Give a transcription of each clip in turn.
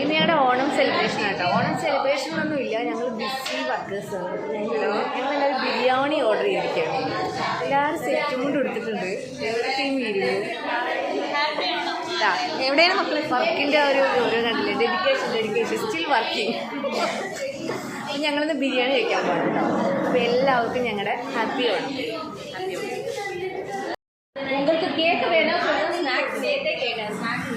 ഇന്ന് ഞങ്ങളുടെ ഓണം സെലിബ്രേഷൻ ആട്ടോ. ഓണം സെലിബ്രേഷൻ ഒന്നും ഇല്ല. ഞങ്ങൾ ബിസി വർക്കേഴ്സാണ് ഞങ്ങളൊരു ബിരിയാണി ഓർഡർ ചെയ്തിരിക്കുകയാണ്. എല്ലാവരും സെറ്റും കൊണ്ട് എടുത്തിട്ടുണ്ട് ഞങ്ങളുടെ ടീം ഇരുന്നു എവിടെയാണ് മക്കൾ വർക്കിന്റെ ഒരു ഓരോ കണ്ടില്ലേ? ഡെഡിക്കേഷൻ ഡെഡിക്കേഷൻ സ്റ്റിൽ വർക്കിംഗ് അപ്പം ഞങ്ങളിന്ന് ബിരിയാണി കഴിക്കാൻ പോകും അപ്പം എല്ലാവർക്കും ഞങ്ങളുടെ ഹാപ്പി ഓണം. ഹാപ്പി ഓണം. നിങ്ങൾക്ക് കേക്ക് വേണോ? സ്നാക്സ് കേക്ക് വേണോ? സ്നാക്സ്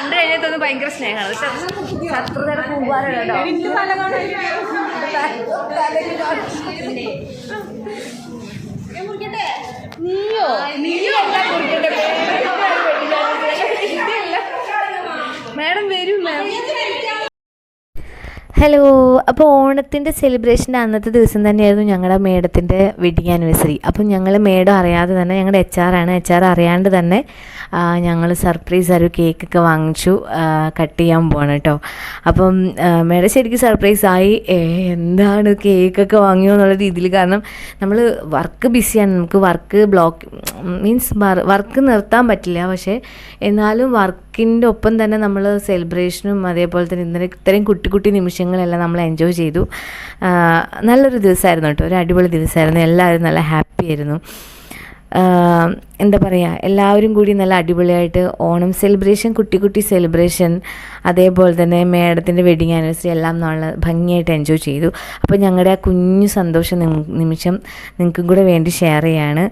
കണ്ടു കഴിഞ്ഞാൽ തോന്നുന്നു ഭയങ്കര സ്നേഹമാണ്. പക്ഷെ ശത്രു തരം പൂവാറാണ് ഹലോ അപ്പോൾ ഓണത്തിന്റെ സെലിബ്രേഷന്റെ അന്നത്തെ ദിവസം തന്നെയായിരുന്നു ഞങ്ങളുടെ മേഡത്തിന്റെ വെഡിങ് ആനിവേഴ്സറി അപ്പം ഞങ്ങൾ മേഡം അറിയാതെ തന്നെ ഞങ്ങളുടെ എച്ച് ആണ്. എച്ച് ആർ അറിയാണ്ട് തന്നെ ഞങ്ങൾ സർപ്രൈസ് ഒരു കേക്കൊക്കെ വാങ്ങിച്ചു കട്ട് ചെയ്യാൻ പോകണം കേട്ടോ അപ്പം മേഡം ശരിക്കും സർപ്രൈസ് ആയി. എന്താണ് കേക്കൊക്കെ വാങ്ങിയോ എന്നുള്ള രീതിയിൽ. കാരണം നമ്മൾ വർക്ക് ബിസിയാണ് നമുക്ക് വർക്ക് ബ്ലോക്ക് മീൻസ് വർക്ക് നിർത്താൻ പറ്റില്ല. പക്ഷേ എന്നാലും വർക്കിന്റെ ഒപ്പം തന്നെ നമ്മൾ സെലിബ്രേഷനും അതേപോലെ തന്നെ ഇന്നലെ ഇത്രയും കുട്ടി കുട്ടി നിമിഷങ്ങളെല്ലാം നമ്മൾ എൻജോയ് ചെയ്തു. നല്ലൊരു ദിവസമായിരുന്നു കേട്ടോ. ഒരു അടിപൊളി ദിവസമായിരുന്നു എല്ലാവരും നല്ല ഹാപ്പി ആയിരുന്നു. എന്താ പറയുക എല്ലാവരും കൂടി നല്ല അടിപൊളിയായിട്ട് ഓണം സെലിബ്രേഷൻ കുട്ടി കുട്ടി സെലിബ്രേഷൻ അതേപോലെ തന്നെ മേഡത്തിന്റെ വെഡിങ് ആനിവേഴ്സറി എല്ലാം നല്ല ഭംഗിയായിട്ട് എൻജോയ് ചെയ്തു. അപ്പോൾ ഞങ്ങളുടെ ആ കുഞ്ഞു സന്തോഷ നിമിഷം നിങ്ങൾക്കും കൂടെ വേണ്ടി ഷെയർ ചെയ്യാണ്.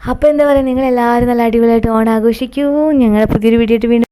അപ്പോൾ എന്താ പറയുക നിങ്ങളെല്ലാവരും നല്ല അടിപൊളിയായിട്ട് ഓണം ആഘോഷിക്കൂ ഞങ്ങളുടെ പുതിയൊരു വീഡിയോ വീണ്ടും